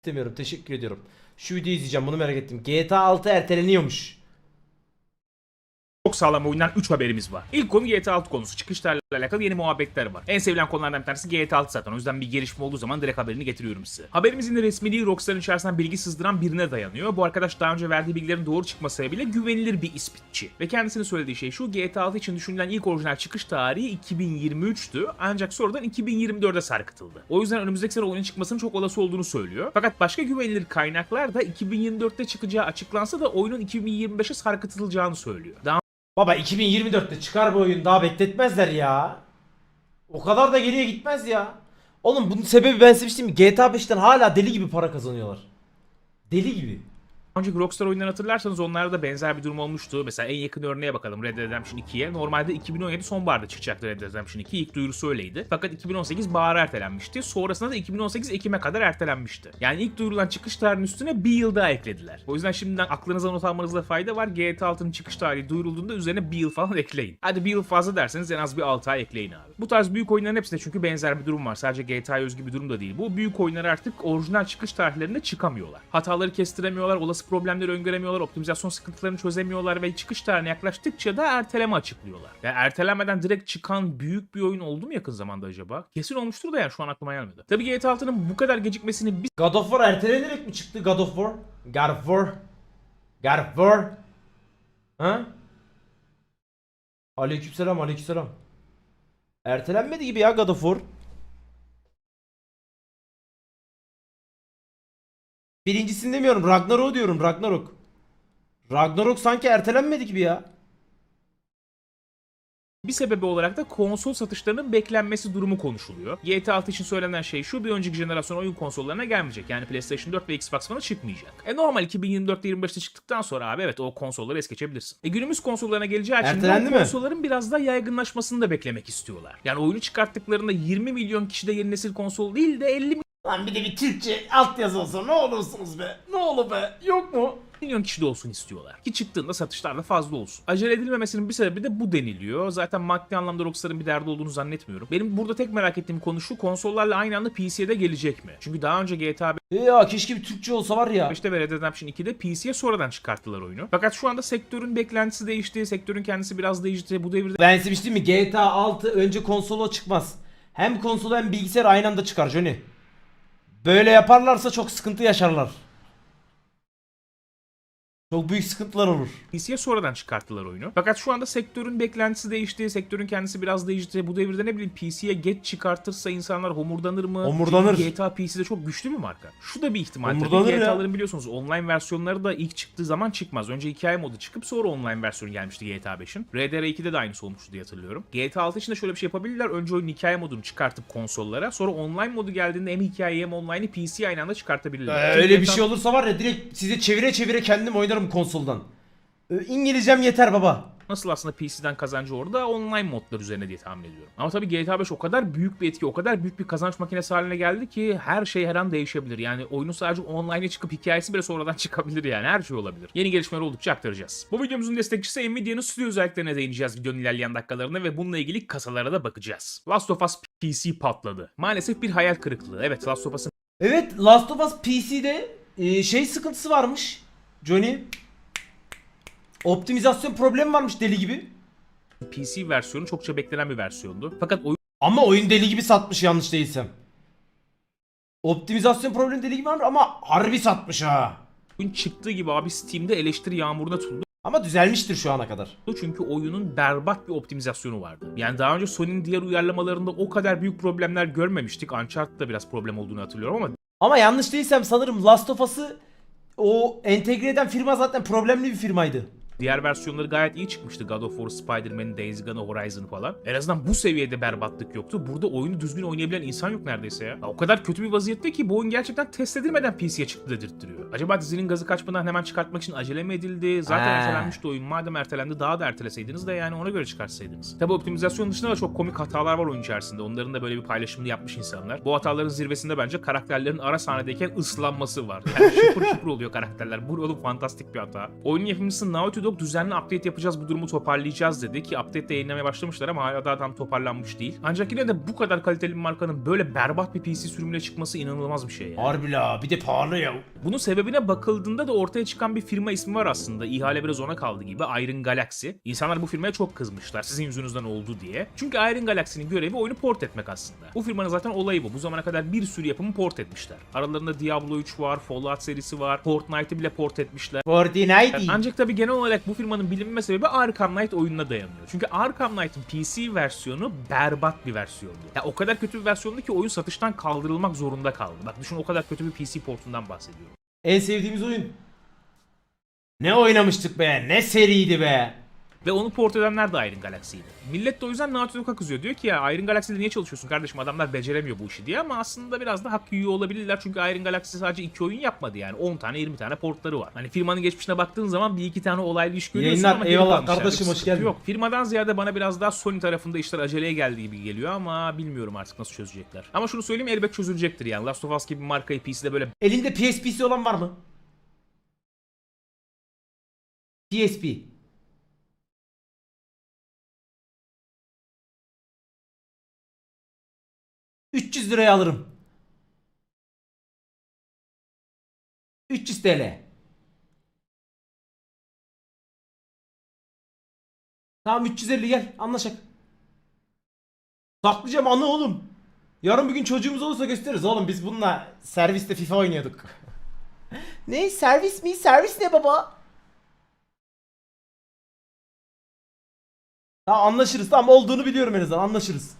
istemiyorum. Teşekkür ediyorum. Şu videoyu izleyeceğim. Bunu merak ettim. GTA 6 erteleniyormuş. Çok sağlam oyundan 3 haberimiz var. İlk konu GTA 6 konusu. Çıkışlarla alakalı yeni muhabbetler var. En sevilen konulardan bir tanesi GTA 6 zaten. O yüzden bir gelişme olduğu zaman direkt haberini getiriyorum size. Haberimizin de resmiliği Rockstar'ın içerisinden bilgi sızdıran birine dayanıyor. Bu arkadaş daha önce verdiği bilgilerin doğru çıkması sebebiyle güvenilir bir ispitçi. Ve kendisinin söylediği şey şu. GTA 6 için düşünülen ilk orijinal çıkış tarihi 2023'tü. Ancak sonradan 2024'e sarkıtıldı. O yüzden önümüzdeki sene oyunun çıkmasının çok olası olduğunu söylüyor. Fakat başka güvenilir kaynaklar da 2024'te çıkacağı açıklansa da oyunun 2025'e sarkıtılacağını söylüyor. Daha Baba 2024'te çıkar bu oyun. Daha bekletmezler ya. O kadar da geriye gitmez ya. Oğlum bunun sebebi ben size bir şey? GTA 5'ten hala deli gibi para kazanıyorlar. Deli gibi. Önceki Rockstar oyunlarını hatırlarsanız onlarda da benzer bir durum olmuştu. Mesela en yakın örneğe bakalım Red Dead Redemption 2'ye. Normalde 2017 sonbaharda çıkacaktı Red Dead Redemption 2. İlk duyurusu öyleydi. Fakat 2018 bahara ertelenmişti. Sonrasında da 2018 Ekim'e kadar ertelenmişti. Yani ilk duyurulan çıkış tarihinin üstüne bir yıl daha eklediler. O yüzden şimdiden aklınıza not almanızda fayda var. GTA 6'nın çıkış tarihi duyurulduğunda üzerine bir yıl falan ekleyin. Hadi bir yıl fazla derseniz en az bir 6 ay ekleyin abi. Bu tarz büyük oyunların hepsinde çünkü benzer bir durum var. Sadece GTA'ya özgü bir durum da değil. Bu büyük oyunlar artık orijinal çıkış tarihlerinde çıkamıyorlar. Hataları kestiremiyorlar, olası problemleri öngöremiyorlar, optimizasyon sıkıntılarını çözemiyorlar ve çıkış tarihine yaklaştıkça da erteleme açıklıyorlar. Yani ertelenmeden direkt çıkan büyük bir oyun oldu mu yakın zamanda acaba? Kesin olmuştur da yani şu an aklıma gelmedi. Tabii GTA 6'nın bu kadar gecikmesini bir God of War ertelenerek mi çıktı God of War? God of War. God of War. Ha? Aleykümselam aleykümselam. Ertelenmedi gibi ya God of War. Birincisini demiyorum Ragnarok diyorum Ragnarok. Ragnarok sanki ertelenmedi gibi ya. Bir sebebi olarak da konsol satışlarının beklenmesi durumu konuşuluyor. GTA 6 için söylenen şey şu bir önceki jenerasyon oyun konsollarına gelmeyecek. Yani PlayStation 4 ve Xbox One'a çıkmayacak. E normal 2024'te 25'te çıktıktan sonra abi evet o konsolları es geçebilirsin. E günümüz konsollarına geleceği için de konsolların biraz daha yaygınlaşmasını da beklemek istiyorlar. Yani oyunu çıkarttıklarında 20 milyon kişide yeni nesil konsol değil de 50 Lan bir de bir Türkçe altyazı olsa ne olursunuz be. Ne olur be. Yok mu? milyon kişi de olsun istiyorlar. Ki çıktığında satışlar da fazla olsun. Acele edilmemesinin bir sebebi de bu deniliyor. Zaten maddi anlamda Rockstar'ın bir derdi olduğunu zannetmiyorum. Benim burada tek merak ettiğim konu şu konsollarla aynı anda PC'ye de gelecek mi? Çünkü daha önce GTA Ya keşke bir Türkçe olsa var ya. 5'te ve Red Dead Redemption 2'de PC'ye sonradan çıkarttılar oyunu. Fakat şu anda sektörün beklentisi değişti. Sektörün kendisi biraz değişti. Bu devirde Ben size bir şey diyeyim mi? GTA 6 önce konsola çıkmaz. Hem konsol hem bilgisayar aynı anda çıkar Johnny. Böyle yaparlarsa çok sıkıntı yaşarlar. Çok büyük sıkıntılar olur. PC'ye sonradan çıkarttılar oyunu. Fakat şu anda sektörün beklentisi değişti. Sektörün kendisi biraz değişti. Bu devirde ne bileyim PC'ye geç çıkartırsa insanlar homurdanır mı? Homurdanır. Çünkü GTA PC'de çok güçlü bir marka. Şu da bir ihtimal Homurdanır tabii. GTA'ların biliyorsunuz online versiyonları da ilk çıktığı zaman çıkmaz. Önce hikaye modu çıkıp sonra online versiyonu gelmişti GTA 5'in. RDR2'de de aynısı olmuştu diye hatırlıyorum. GTA 6 için de şöyle bir şey yapabilirler. Önce oyunun hikaye modunu çıkartıp konsollara. Sonra online modu geldiğinde hem hikayeyi hem online'ı PC'ye aynı anda çıkartabilirler. Ee, öyle bir GTA şey olursa var ya direkt size çevire çevire kendim oynarım konsoldan. Ee, İngilizcem yeter baba. Nasıl aslında PC'den kazancı orada online modlar üzerine diye tahmin ediyorum. Ama tabii GTA 5 o kadar büyük bir etki, o kadar büyük bir kazanç makinesi haline geldi ki her şey her an değişebilir. Yani oyunu sadece online'e çıkıp hikayesi bile sonradan çıkabilir yani her şey olabilir. Yeni gelişmeler oldukça aktaracağız. Bu videomuzun destekçisi Nvidia'nın stüdyo özelliklerine değineceğiz videonun ilerleyen dakikalarında ve bununla ilgili kasalara da bakacağız. Last of Us PC patladı. Maalesef bir hayal kırıklığı. Evet Last of Us'ın Evet Last of Us PC'de e, şey sıkıntısı varmış. Johnny. Optimizasyon problemi varmış deli gibi. PC versiyonu çokça beklenen bir versiyondu. Fakat oyun Ama oyun deli gibi satmış yanlış değilsem. Optimizasyon problemi deli gibi varmış ama harbi satmış ha. çıktığı gibi abi Steam'de eleştiri yağmuruna tutuldu. Ama düzelmiştir şu ana kadar. çünkü oyunun berbat bir optimizasyonu vardı. Yani daha önce Sony'nin diğer uyarlamalarında o kadar büyük problemler görmemiştik. Uncharted'da biraz problem olduğunu hatırlıyorum ama Ama yanlış değilsem sanırım Last of Us'ı o entegre eden firma zaten problemli bir firmaydı. Diğer versiyonları gayet iyi çıkmıştı. God of War, Spider-Man, Days Gone, Horizon falan. En azından bu seviyede berbatlık yoktu. Burada oyunu düzgün oynayabilen insan yok neredeyse ya. Ya O kadar kötü bir vaziyette ki bu oyun gerçekten test edilmeden PC'ye çıktı dedirttiriyor. Acaba dizinin gazı kaçmadan hemen çıkartmak için acele mi edildi? Zaten Ha. ertelenmişti oyun. Madem ertelendi daha da erteleseydiniz de yani ona göre çıkarsaydınız. Tabi optimizasyon dışında da çok komik hatalar var oyun içerisinde. Onların da böyle bir paylaşımını yapmış insanlar. Bu hataların zirvesinde bence karakterlerin ara sahnedeyken ıslanması var. Yani şıpır şıpır oluyor karakterler. Bu oğlum fantastik bir hata. Oyunun yapımcısı Naughty Dog yok düzenli update yapacağız bu durumu toparlayacağız dedi ki update de yayınlamaya başlamışlar ama hala daha tam toparlanmış değil. Ancak yine de bu kadar kaliteli bir markanın böyle berbat bir PC sürümüyle çıkması inanılmaz bir şey yani. Harbi la bir de pahalı ya. Bunun sebebine bakıldığında da ortaya çıkan bir firma ismi var aslında. İhale biraz ona kaldı gibi. Iron Galaxy. İnsanlar bu firmaya çok kızmışlar. Sizin yüzünüzden oldu diye. Çünkü Iron Galaxy'nin görevi oyunu port etmek aslında. Bu firmanın zaten olayı bu. Bu zamana kadar bir sürü yapımı port etmişler. Aralarında Diablo 3 var, Fallout serisi var, Fortnite'ı bile port etmişler. Fortnite. Ancak tabii genel olarak bu firmanın bilinme sebebi Arkham Knight oyununa dayanıyor. Çünkü Arkham Knight'ın PC versiyonu berbat bir versiyondu. Ya o kadar kötü bir versiyondu ki oyun satıştan kaldırılmak zorunda kaldı. Bak düşün o kadar kötü bir PC portundan bahsediyorum. En sevdiğimiz oyun. Ne oynamıştık be? Ne seriydi be? Ve onu port edenler de Iron Galaxy'ydi. Millet de o yüzden Naughty kızıyor. Diyor ki ya Iron Galaxy'de niye çalışıyorsun kardeşim adamlar beceremiyor bu işi diye ama aslında biraz da hak yiyor olabilirler. Çünkü Iron Galaxy sadece iki oyun yapmadı yani. 10 tane 20 tane portları var. Hani firmanın geçmişine baktığın zaman bir iki tane olaylı iş görüyorsun Yayınlar, ama eyvallah kardeşim, hoş geldin. Yok firmadan ziyade bana biraz daha Sony tarafında işler aceleye geldiği gibi geliyor ama bilmiyorum artık nasıl çözecekler. Ama şunu söyleyeyim elbet çözülecektir yani. Last of Us gibi bir markayı PC'de böyle Elinde PSP'si olan var mı? PSP. ...300 liraya alırım. 300 TL. Tamam 350 gel anlaşak. Saklayacağım anı oğlum. Yarın bir gün çocuğumuz olursa gösteririz oğlum biz bununla serviste FIFA oynuyorduk. ne servis mi? Servis ne baba? Tamam anlaşırız. Tamam olduğunu biliyorum en azından anlaşırız.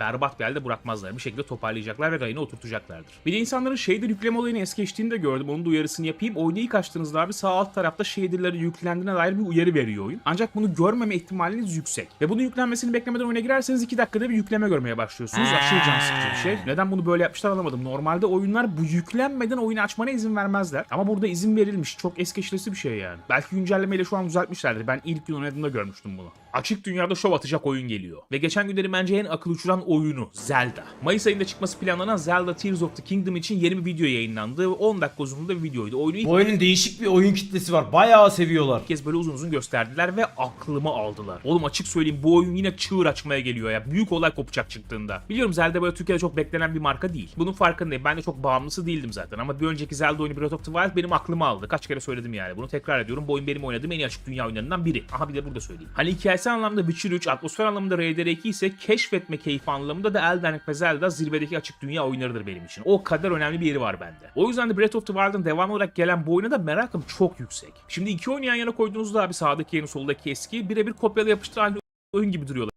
Berbat bir halde bırakmazlar. Bir şekilde toparlayacaklar ve rayına oturtacaklardır. Bir de insanların shader yükleme olayını es geçtiğini de gördüm. Onun da uyarısını yapayım. Oyuna ilk açtığınızda abi sağ alt tarafta shader'ları yüklendiğine dair bir uyarı veriyor oyun. Ancak bunu görmeme ihtimaliniz yüksek. Ve bunun yüklenmesini beklemeden oyuna girerseniz 2 dakikada bir yükleme görmeye başlıyorsunuz. Aşırı can sıkıcı bir şey. Neden bunu böyle yapmışlar anlamadım. Normalde oyunlar bu yüklenmeden oyunu açmana izin vermezler. Ama burada izin verilmiş. Çok es geçilesi bir şey yani. Belki güncellemeyle şu an düzeltmişlerdir. Ben ilk gün oynadığımda görmüştüm bunu. Açık dünyada şov atacak oyun geliyor. Ve geçen günleri bence en akıl uçuran oyunu Zelda. Mayıs ayında çıkması planlanan Zelda Tears of the Kingdom için yeni bir video yayınlandı. 10 dakika uzunluğunda bir videoydu. Oyunu ilk Bu oyunun değişik bir oyun kitlesi var. Bayağı seviyorlar. kez böyle uzun uzun gösterdiler ve aklımı aldılar. Oğlum açık söyleyeyim bu oyun yine çığır açmaya geliyor ya. Büyük olay kopacak çıktığında. Biliyorum Zelda böyle Türkiye'de çok beklenen bir marka değil. Bunun farkındayım. Ben de çok bağımlısı değildim zaten. Ama bir önceki Zelda oyunu Breath of the Wild benim aklımı aldı. Kaç kere söyledim yani. Bunu tekrar ediyorum. Bu oyun benim oynadığım en iyi açık dünya oyunlarından biri. Aha bir de burada söyleyeyim. Hani hikayesi anlamda Witcher 3, atmosfer anlamında RDR2 ise keşfetme keyfi anlamında da Elden ve Zelda zirvedeki açık dünya oyunlarıdır benim için. O kadar önemli bir yeri var bende. O yüzden de Breath of the Wild'ın devam olarak gelen bu oyuna da merakım çok yüksek. Şimdi iki oyunu yan yana koyduğunuzda abi sağdaki yeni soldaki eski birebir kopyala yapıştır oyun gibi duruyorlar.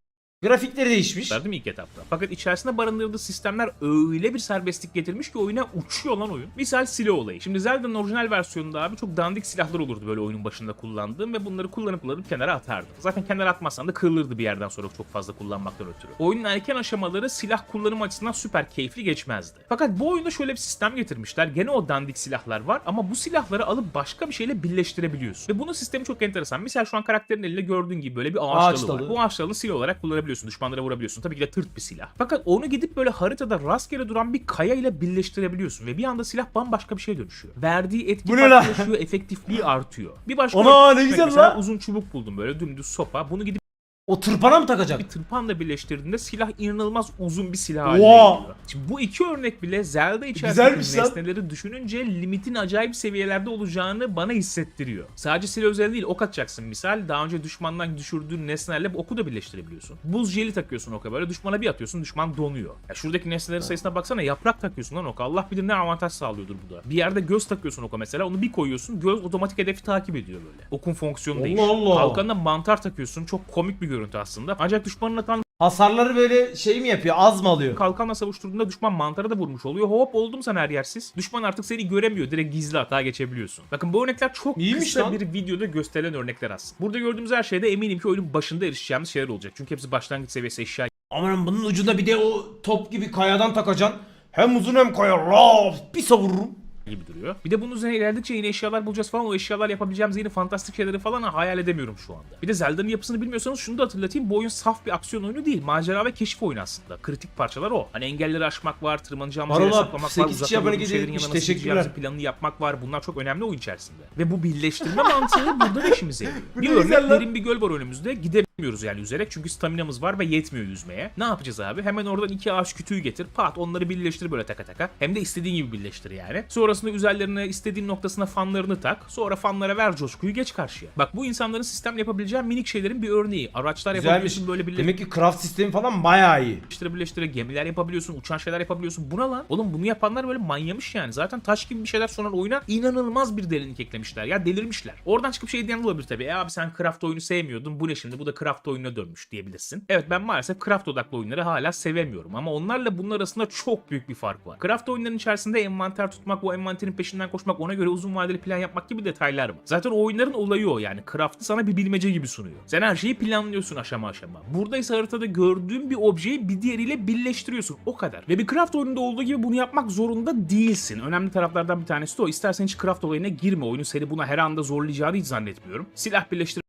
Grafikleri değişmiş. Mi ilk etapta? Fakat içerisinde barındırdığı sistemler öyle bir serbestlik getirmiş ki oyuna uçuyor lan oyun. Misal silah olayı. Şimdi Zelda'nın orijinal versiyonunda abi çok dandik silahlar olurdu böyle oyunun başında kullandığım ve bunları kullanıp kullanıp kenara atardım. Zaten kenara atmazsan da kırılırdı bir yerden sonra çok fazla kullanmaktan ötürü. Oyunun erken aşamaları silah kullanım açısından süper keyifli geçmezdi. Fakat bu oyunda şöyle bir sistem getirmişler. Gene o dandik silahlar var ama bu silahları alıp başka bir şeyle birleştirebiliyorsun. Ve bunun sistemi çok enteresan. Misal şu an karakterin elinde gördüğün gibi böyle bir ağaç, Ağaç dalı, var. dalı. Bu ağaç dalını silah olarak kullanabiliyorsun. Düşmanlara vurabiliyorsun. Tabii ki de tırt bir silah. Fakat onu gidip böyle haritada rastgele duran bir kaya ile birleştirebiliyorsun. Ve bir anda silah bambaşka bir şeye dönüşüyor. Verdiği etki Bu ne lan? farklılaşıyor, efektifliği artıyor. Bir başka Ana, ne güzel mesela lan. uzun çubuk buldum böyle dümdüz sopa. Bunu gidip O tırpana mı takacak? bir tırpanla birleştirdiğinde silah inanılmaz uzun bir silah haline Oha! geliyor. Şimdi bu iki örnek bile Zelda Güzelmiş içerisindeki lan. nesneleri düşününce limitin acayip seviyelerde olacağını bana hissettiriyor. Sadece silah özel değil ok atacaksın misal. Daha önce düşmandan düşürdüğün nesnelerle oku da birleştirebiliyorsun. Buz jeli takıyorsun oka böyle düşmana bir atıyorsun düşman donuyor. Ya şuradaki nesnelerin sayısına baksana yaprak takıyorsun lan oka. Allah bilir ne avantaj sağlıyordur bu da. Bir yerde göz takıyorsun oka mesela onu bir koyuyorsun göz otomatik hedefi takip ediyor böyle. Okun fonksiyonu Allah değişiyor. Allah. Kalkanına mantar takıyorsun çok komik bir görüntü aslında. Ancak düşmanın atan Hasarları böyle şey mi yapıyor? Az mı alıyor? kalkanla savuşturduğunda düşman mantara da vurmuş oluyor. Hop oldum sen her yersiz. Düşman artık seni göremiyor. Direkt gizli hata geçebiliyorsun. Bakın bu örnekler çok İyiymiş kısa lan. bir videoda gösterilen örnekler aslında. Burada gördüğümüz her şeyde eminim ki oyunun başında erişeceğimiz şeyler olacak. Çünkü hepsi başlangıç seviyesi eşya Aman bunun ucunda bir de o top gibi kayadan takacaksın. Hem uzun hem kaya. Raf, bir savururum. Gibi duruyor. Bir de bunun üzerine ilerledikçe yeni eşyalar bulacağız falan. O eşyalar yapabileceğimiz yeni fantastik şeyleri falan hayal edemiyorum şu anda. Bir de Zelda'nın yapısını bilmiyorsanız şunu da hatırlatayım. Bu oyun saf bir aksiyon oyunu değil. Macera ve keşif oyunu aslında. Kritik parçalar o. Hani engelleri aşmak var, tırmanacağımız oğlum, saklamak var, uzatamadığımız şeylerin yanına teşekkürler. planını yapmak var. Bunlar çok önemli oyun içerisinde. Ve bu birleştirme mantığı burada da işimize yarıyor. Bir ne örnek derin bir göl var önümüzde. Gidemiyoruz yani yüzerek çünkü staminamız var ve yetmiyor yüzmeye. Ne yapacağız abi? Hemen oradan iki ağaç kütüğü getir. Pat onları birleştir böyle taka taka. Hem de istediğin gibi birleştir yani. Sonrasında üzerlerine istediğin noktasına fanlarını tak. Sonra fanlara ver coşkuyu geç karşıya. Bak bu insanların sistemle yapabileceği minik şeylerin bir örneği. Araçlar yapabiliyorsun böyle birleştir Demek ki craft sistemi falan bayağı iyi. birleştire birleştire gemiler yapabiliyorsun, uçan şeyler yapabiliyorsun. Buna lan. Oğlum bunu yapanlar böyle manyamış yani. Zaten taş gibi bir şeyler sonra oyuna inanılmaz bir derinlik eklemişler. Ya delirmişler. Oradan çıkıp şey diyen olabilir tabii. E abi sen craft oyunu sevmiyordun. Bu ne şimdi? Bu da craft oyununa dönmüş diyebilirsin. Evet ben maalesef craft odaklı oyunları hala sevemiyorum. Ama onlarla bunun arasında çok büyük bir fark var. Craft oyunların içerisinde envanter tutmak, o envanterin peşinden koşmak, ona göre uzun vadeli plan yapmak gibi detaylar var. Zaten o oyunların olayı o yani. Craft'ı sana bir bilmece gibi sunuyor. Sen her şeyi planlıyorsun aşama aşama. Burada ise haritada gördüğün bir objeyi bir diğeriyle birleştiriyorsun. O kadar. Ve bir craft oyununda olduğu gibi bunu yapmak zorunda değilsin. Önemli taraflardan bir tanesi de o. İstersen hiç craft olayına girme. Oyunun seni buna her anda zorlayacağını hiç zannetmiyorum. Silah birleştir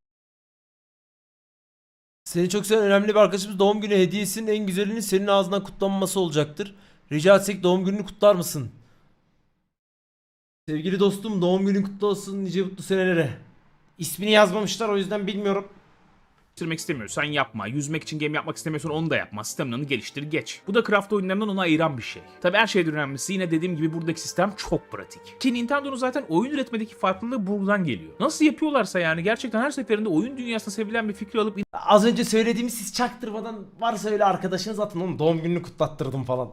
Seni çok seven önemli bir arkadaşımız doğum günü hediyesinin en güzelinin senin ağzından kutlanması olacaktır. Rica etsek doğum gününü kutlar mısın? Sevgili dostum doğum günün kutlu olsun nice mutlu senelere. İsmini yazmamışlar o yüzden bilmiyorum. Geliştirmek istemiyorsan yapma. Yüzmek için gemi yapmak istemiyorsan onu da yapma. Staminanı geliştir geç. Bu da craft oyunlarından onu ayıran bir şey. Tabi her şeyden önemlisi yine dediğim gibi buradaki sistem çok pratik. Ki Nintendo'nun zaten oyun üretmedeki farklılığı buradan geliyor. Nasıl yapıyorlarsa yani gerçekten her seferinde oyun dünyasında sevilen bir fikri alıp Az önce söylediğimi siz çaktırmadan varsa öyle arkadaşınız atın oğlum doğum gününü kutlattırdım falan.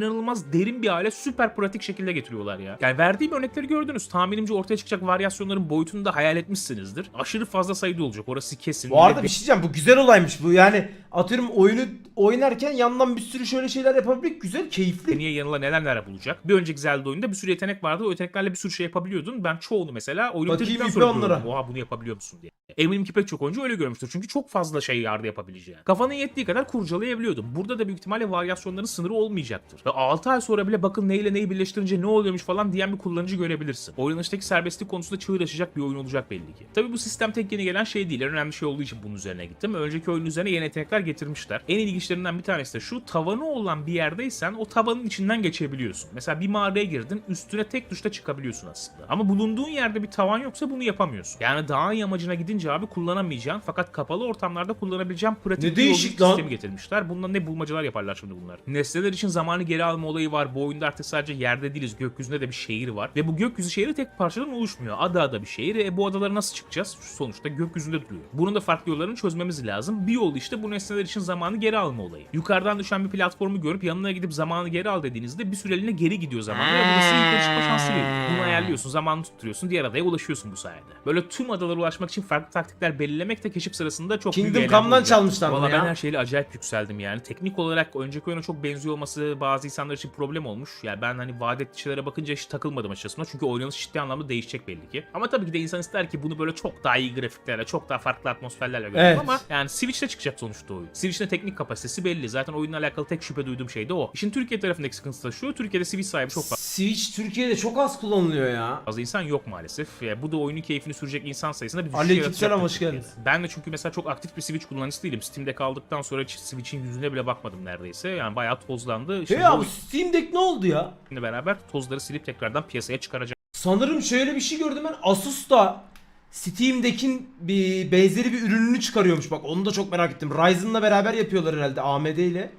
İnanılmaz derin bir hale süper pratik şekilde getiriyorlar ya. Yani verdiğim örnekleri gördünüz. Tahminimce ortaya çıkacak varyasyonların boyutunu da hayal etmişsinizdir. Aşırı fazla sayıda olacak orası kesin. Bu arada bir şey diyeceğim bu güzel olaymış bu yani atıyorum oyunu oynarken yandan bir sürü şöyle şeyler yapabilmek güzel keyifli. Niye yanıla neler neler bulacak. Bir önceki Zelda oyunda bir sürü yetenek vardı. O yeteneklerle bir sürü şey yapabiliyordun. Ben çoğunu mesela oyunu bitirdikten sonra onlara. Oha bunu yapabiliyor musun diye. Eminim ki pek çok oyuncu öyle görmüştür. Çünkü çok fazla şey yardı yapabileceği. Kafanın yettiği kadar kurcalayabiliyordun. Burada da büyük ihtimalle varyasyonların sınırı olmayacaktır. Ve 6 ay sonra bile bakın neyle neyi birleştirince ne oluyormuş falan diyen bir kullanıcı görebilirsin. Oynanıştaki serbestlik konusunda çığır açacak bir oyun olacak belli ki. Tabi bu sistem tek yeni gelen şey değil. En önemli şey olduğu için bunun üzerine gittim. Önceki oyunun üzerine yeni yetenekler getirmişler. En ilginçlerinden bir tanesi de şu tavanı olan bir yerdeysen o tavanın içinden geçebiliyorsun. Mesela bir mağaraya girdin üstüne tek tuşla çıkabiliyorsun aslında. Ama bulunduğun yerde bir tavan yoksa bunu yapamıyorsun. Yani dağın yamacına gidince abi kullanamayacağın fakat kapalı ortamlarda kullanabileceğin pratik Ne bir değişik lan. sistemi getirmişler. Bundan ne bulmacalar yaparlar şimdi bunlar. Nesneler için zamanı geri alma olayı var. Bu oyunda artık sadece yerde değiliz. Gökyüzünde de bir şehir var. Ve bu gökyüzü şehri tek parçadan oluşmuyor. Ada ada bir şehir. E bu adalara nasıl çıkacağız? Sonuçta gökyüzünde duruyor. Bunun da farklı yollarını çözmemiz lazım. Bir yol işte bu nesneler için zamanı geri alma olayı. Yukarıdan düşen bir platformu görüp yanına gidip zamanı geri al dediğinizde bir süreliğine geri gidiyor zaman. Ve burası yukarı çıkma şansı veriyor. Bunu ayarlıyorsun, zamanını tutturuyorsun. Diğer adaya ulaşıyorsun bu sayede. Böyle tüm adalara ulaşmak için farklı taktikler belirlemek de keşif sırasında çok büyük Kingdom eğlence Come'dan çalmışlar Valla ben her şeyle acayip yükseldim yani. Teknik olarak önceki oyuna çok benziyor olması bazı insanlar için problem olmuş. Yani ben hani vaat ettiği şeylere bakınca hiç takılmadım açıkçası. Çünkü oynanış ciddi anlamda değişecek belli ki. Ama tabii ki de insan ister ki bunu böyle çok daha iyi grafiklerle, çok daha farklı atmosferlerle görelim Evet. ama yani Switch'te çıkacak sonuçta oyun. Switch'te teknik kapasitesi belli. Zaten oyunla alakalı tek şüphe duyduğum şey de o. İşin Türkiye tarafındaki sıkıntısı da şu. Türkiye'de Switch sahibi çok Switch Türkiye'de çok az kullanılıyor ya. fazla insan yok maalesef. Yani bu da oyunun keyfini sürecek insan sayısında bir düşüş Aleykümselam, yaratacaktır hoş geldiniz. Ben de çünkü mesela çok aktif bir Switch kullanıcısı değilim. Steam'de kaldıktan sonra Switch'in yüzüne bile bakmadım neredeyse. Yani bayağı tozlandı. Şimdi abi bu Steam Deck ne oldu ya? oyunla beraber tozları silip tekrardan piyasaya çıkaracak. Sanırım şöyle bir şey gördüm ben Asus da Steam Deck'in bir benzeri bir ürününü çıkarıyormuş bak onu da çok merak ettim. Ryzen'la beraber yapıyorlar herhalde AMD ile.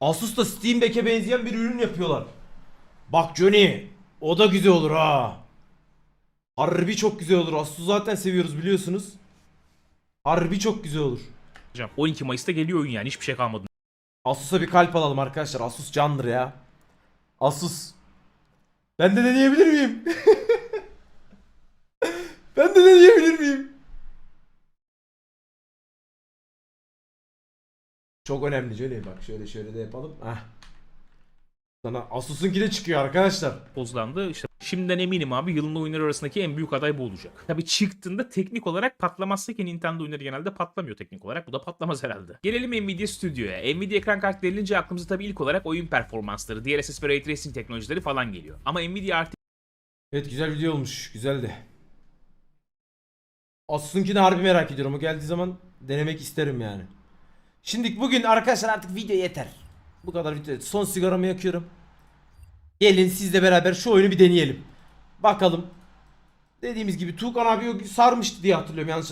Asus da Steam Deck'e benzeyen bir ürün yapıyorlar. Bak Johnny o da güzel olur ha. Harbi çok güzel olur. Asus'u zaten seviyoruz biliyorsunuz. Harbi çok güzel olur. 12 Mayıs'ta geliyor oyun yani hiçbir şey kalmadı. Asus'a bir kalp alalım arkadaşlar. Asus candır ya. Asus. Ben de deneyebilir miyim? ben de deneyebilir miyim? Çok önemli şöyle bak şöyle şöyle de yapalım. Heh. Sana Asus'unki de çıkıyor arkadaşlar. Tozlandı. İşte şimdiden eminim abi yılın oyunları arasındaki en büyük aday bu olacak. Tabi çıktığında teknik olarak patlamazsa ki Nintendo oyunları genelde patlamıyor teknik olarak. Bu da patlamaz herhalde. Gelelim Nvidia Studio'ya. Nvidia ekran kartı denilince aklımıza tabii ilk olarak oyun performansları, DLSS ve Ray Tracing teknolojileri falan geliyor. Ama Nvidia RTX Evet güzel video olmuş. Güzeldi. Asus'unkini harbi merak ediyorum. O geldiği zaman denemek isterim yani. Şimdi bugün arkadaşlar artık video yeter. Bu kadar video. Son sigaramı yakıyorum. Gelin sizle beraber şu oyunu bir deneyelim. Bakalım. Dediğimiz gibi Tuğkan abi sarmıştı diye hatırlıyorum yanlış